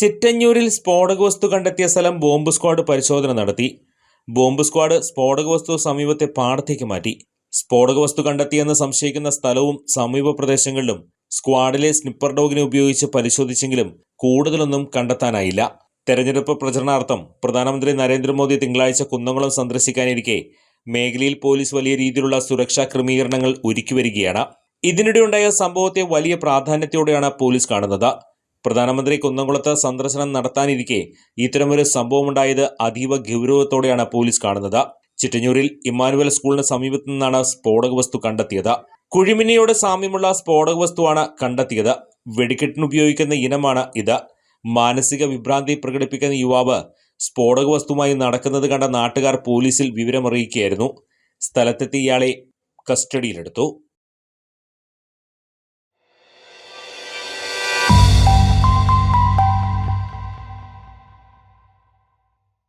ചിറ്റഞ്ഞൂരിൽ സ്ഫോടക വസ്തു കണ്ടെത്തിയ സ്ഥലം ബോംബ് സ്ക്വാഡ് പരിശോധന നടത്തി. ബോംബ് സ്ക്വാഡ് സ്ഫോടക വസ്തു സമീപത്തെ പാടത്തേക്ക് മാറ്റി. സ്ഫോടക വസ്തു കണ്ടെത്തിയെന്ന് സംശയിക്കുന്ന സ്ഥലവും സമീപ പ്രദേശങ്ങളിലും സ്ക്വാഡിലെ സ്നിപ്പർ ഡോഗിനെ ഉപയോഗിച്ച് പരിശോധിച്ചെങ്കിലും കൂടുതലൊന്നും കണ്ടെത്താനായില്ല. തെരഞ്ഞെടുപ്പ് പ്രചരണാർത്ഥം പ്രധാനമന്ത്രി നരേന്ദ്രമോദി തിങ്കളാഴ്ച കുന്നംകുളം സന്ദർശിക്കാനിരിക്കെ മേഖലയിൽ പോലീസ് വലിയ രീതിയിലുള്ള സുരക്ഷാ ക്രമീകരണങ്ങൾ ഒരുക്കി വരികയാണ്. ഇതിനിടെയുണ്ടായ സംഭവത്തെ വലിയ പ്രാധാന്യത്തോടെയാണ് പോലീസ് കാണുന്നത്. പ്രധാനമന്ത്രി കുന്നംകുളത്ത് സന്ദർശനം നടത്താനിരിക്കെ ഇത്തരമൊരു സംഭവമുണ്ടായത് അതീവ ഗൗരവത്തോടെയാണ് പോലീസ് കാണുന്നത്. ചിറ്റഞ്ഞൂരിൽ ഇമ്മാനുവൽ സ്കൂളിന് സമീപത്തു നിന്നാണ് സ്ഫോടക വസ്തു കണ്ടെത്തിയത്. കുഴിമിന്നിയോട് സാമ്യമുള്ള സ്ഫോടക വസ്തുവാണ് കണ്ടെത്തിയത്. വെടിക്കെട്ടിന് ഉപയോഗിക്കുന്ന ഇനമാണ് ഇത്. മാനസിക വിഭ്രാന്തി പ്രകടിപ്പിക്കുന്ന യുവാവ് സ്ഫോടക വസ്തുമായി നടക്കുന്നത് കണ്ട നാട്ടുകാർ പോലീസിൽ വിവരമറിയിക്കുകയായിരുന്നു. സ്ഥലത്തെത്തി ഇയാളെ കസ്റ്റഡിയിലെടുത്തു.